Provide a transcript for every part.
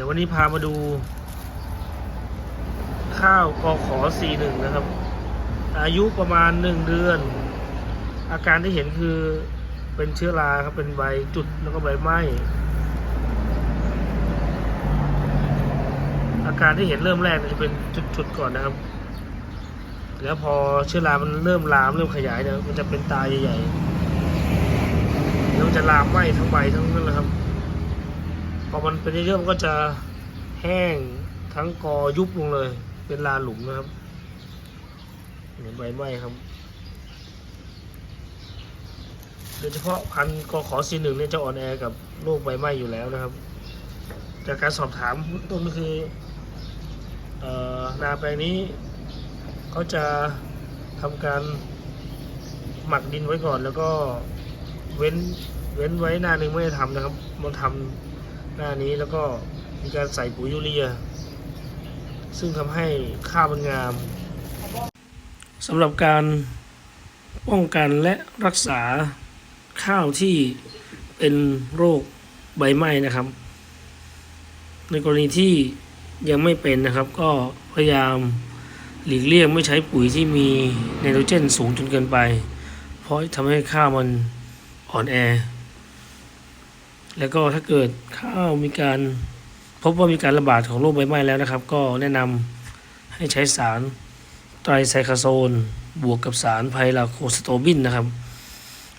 ดี๋ยววันนี้พามาดู ข้าวกอขอสี่หนึ่งนะครับ อายุประมาณหนึ่งเดือน อาการที่เห็นคือเป็นเชื้อราครับเป็นใบจุดแล้วก็ใบไหม้อาการที่เห็นเริ่มแรกเนี่ยจะเป็นจุดๆก่อนนะครับ แล้วพอเชื้อรามันเริ่มลามเริ่มขยายเนี่ยมันจะเป็นตาใหญ่ๆแล้วมันจะลามไหม้ทั้งใบทั้งนั้นเลยครับ พอมันเป็นเยอะๆมันก็จะแห้งทั้งกอยุบลงเลย เป็นลาหลุมนะครับเห็นใบไม้ครับโดยเฉพาะพันกอขอซีหนึ่งเนี่ยจะอ่อนแอกับโรคใบไม้อยู่แล้วนะครับ จากการสอบถามต้นก็คือนาแปลงนี้เขาจะทำการหมักดินไว้ก่อนแล้วก็เว้นเว้นไว้หน้าหนึ่งไม่ได้ทำนะครับมาทำ หน้านี้แล้วก็มีการใส่ปุ๋ยยูเรีย ซึ่งทำให้ข้าวมันงามสำหรับการป้องกันและรักษาข้าวที่เป็นโรคใบไหม้นะครับ ในกรณีที่ยังไม่เป็นนะครับ ก็พยายามหลีกเลี่ยงไม่ใช้ปุ๋ยที่มีไนโตรเจนสูงจนเกินไป เพราะทำให้ข้าวมันอ่อนแอ แล้วก็ถ้าเกิดข้าวมีการพบว่ามีการระบาดของโรคใบไม้แล้วนะครับ ก็แนะนำให้ใช้สารไตรไซคาโซน บวกกับสารไพลาโคสโตบินนะครับ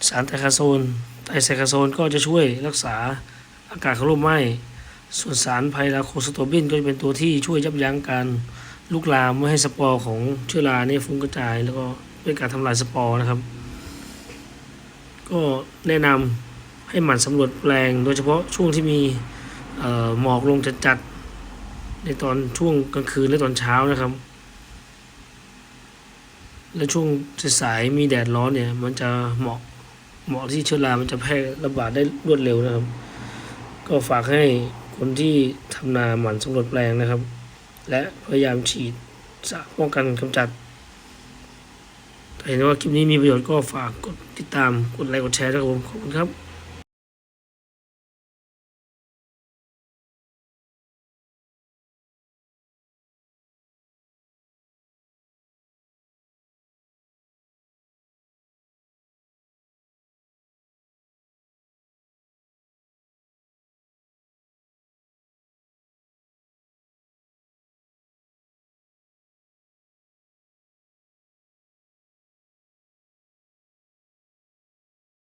สารไตรคาโซนไตรไซคาโซนก็จะช่วยรักษาอาการของโรคไหม้ส่วนสารไพลาโคสโตบินก็จะเป็นตัวที่ช่วยยับยั้งการลุกลามไม่ให้สปอร์ของเชื้อราเนี่ยฟุ้งกระจาย แล้วก็เป็นการทำลายสปอร์นะครับ ก็แนะนำ ให้หมั่นสำรวจแปลง โดยเฉพาะช่วงที่มีหมอกลงจัดๆในตอนช่วงกลางคืนและตอนเช้านะครับ และช่วงสายมีแดดร้อนเนี่ย มันจะเหมาะเหมาะที่เชื้อรา มันจะแพร่ระบาดได้รวดเร็วนะครับ ก็ฝากให้คนที่ทำนาหมั่นสำรวจแปลงนะครับ และพยายามฉีดสารป้องกันกำจัดถ้าเห็นว่าคลิปนี้มีประโยชน์ก็ฝากกดติดตาม กดไลค์ กดแชร์ด้วยครับผม ขอบคุณครับ